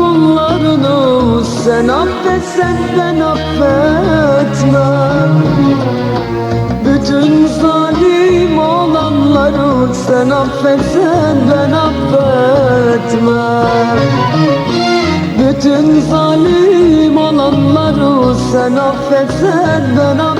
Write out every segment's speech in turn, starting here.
kullarını Sen affetsen ben affetmem. Bütün zalim olanları Sen affetsen ben affetmem. Bütün zalim olanları Sen affetsen ben affetmem.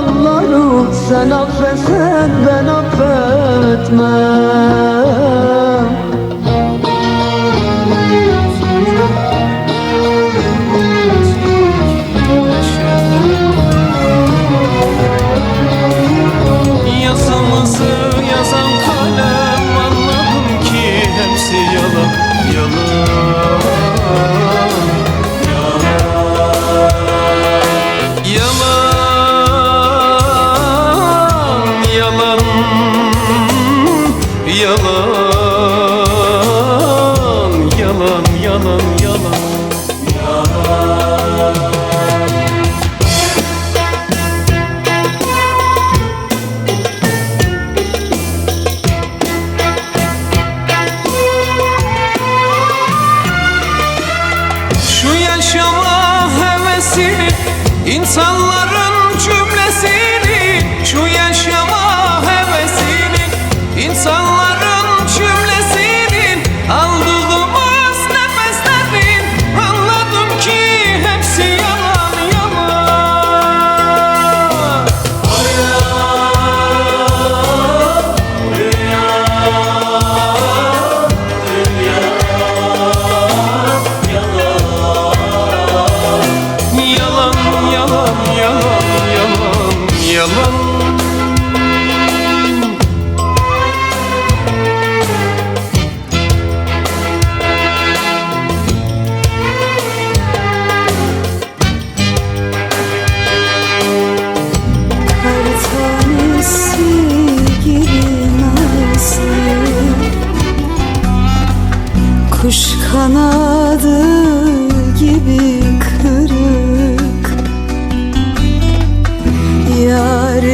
olanları sen affetsen ben affetmem yalan yalan yalan yalan. Kuş kanadı gibi kırık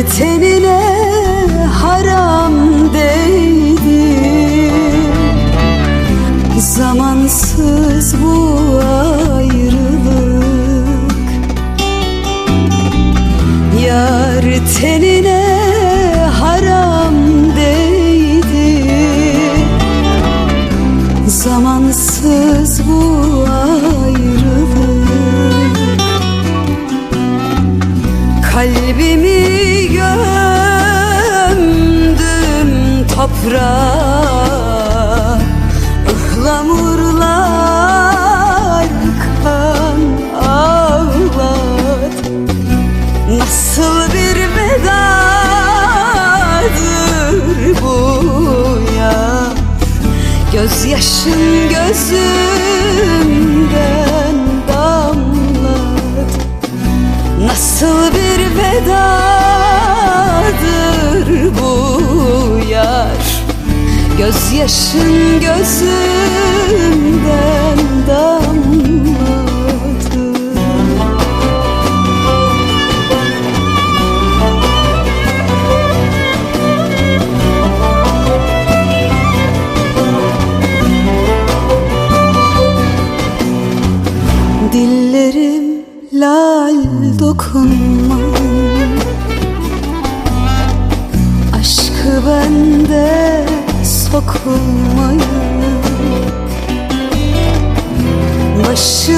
tenine haram değdi. Zamansız bu ayrılık. Yar tenine haram değdi. Zamansız bu ayrılık. Kalbimi toprağa Ihlamurlar kan ağlat Nasıl bir vedadır bu ya? Gözyaşın gözümden damlat Nasıl bir vedadır bu yar. Gözyaşın gözümden damladı Deixa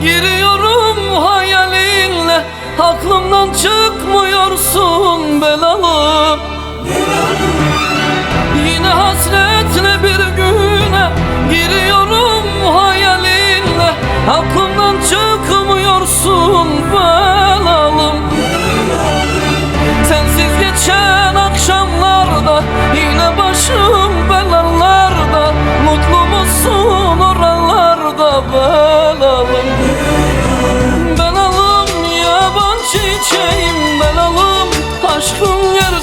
Giriyorum hayalinle Aklımdan çıkmıyorsun belalım Yine hasretle bir güne Giriyorum hayalinle Aklımdan çıkmıyorsun belalım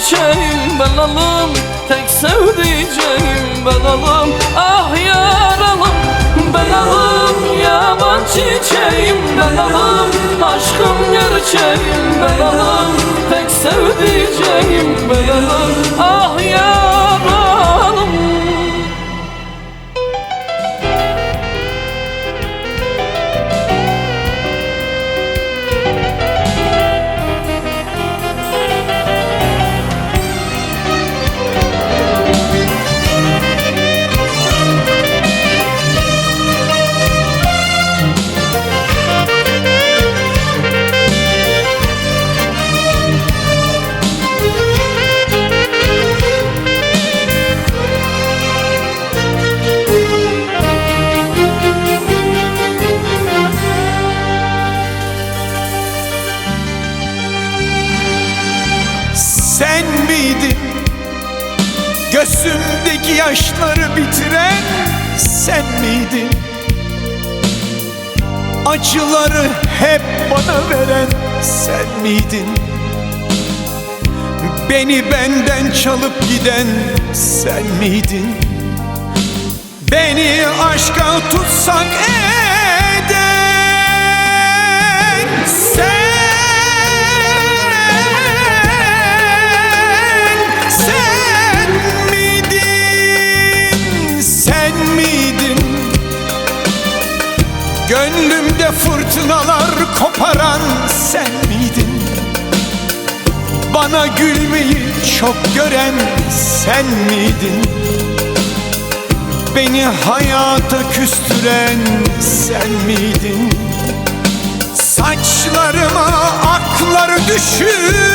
aşkım gerçeğim Belalım tek sevdiceğim Belalım ah yaralım Belalım yaban çiçeğim Belalım aşkım gerçeğim Belalım tek sevdiceğim Belalım ah yaşları bitiren sen miydin? Acıları hep bana veren sen miydin? Beni benden çalıp giden sen miydin? Beni aşka tutsak eden Bana gülmeyi çok gören sen miydin? Beni hayata küstüren sen miydin? Saçlarıma aklar düşüren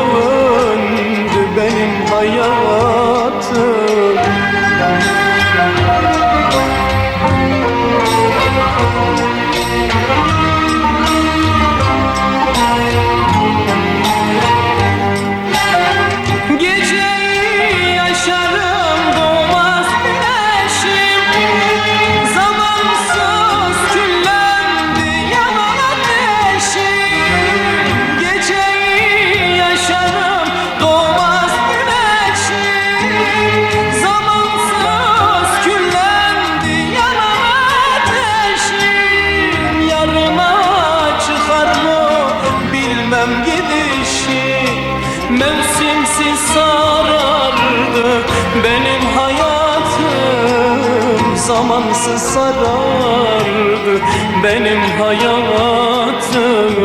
Zamansız sarardı benim hayatım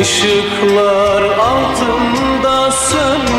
Işıklar altında sönmüş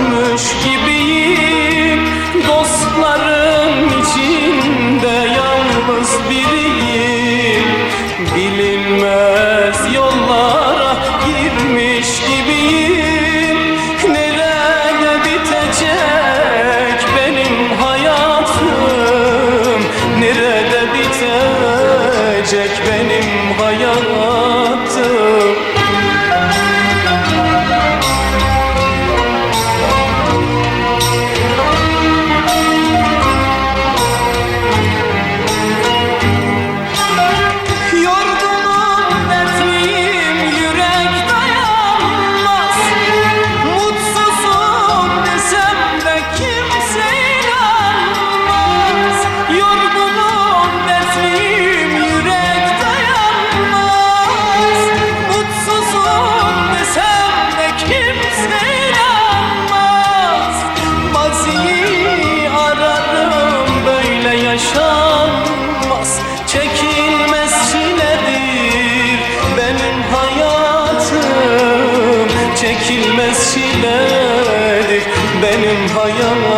hayatım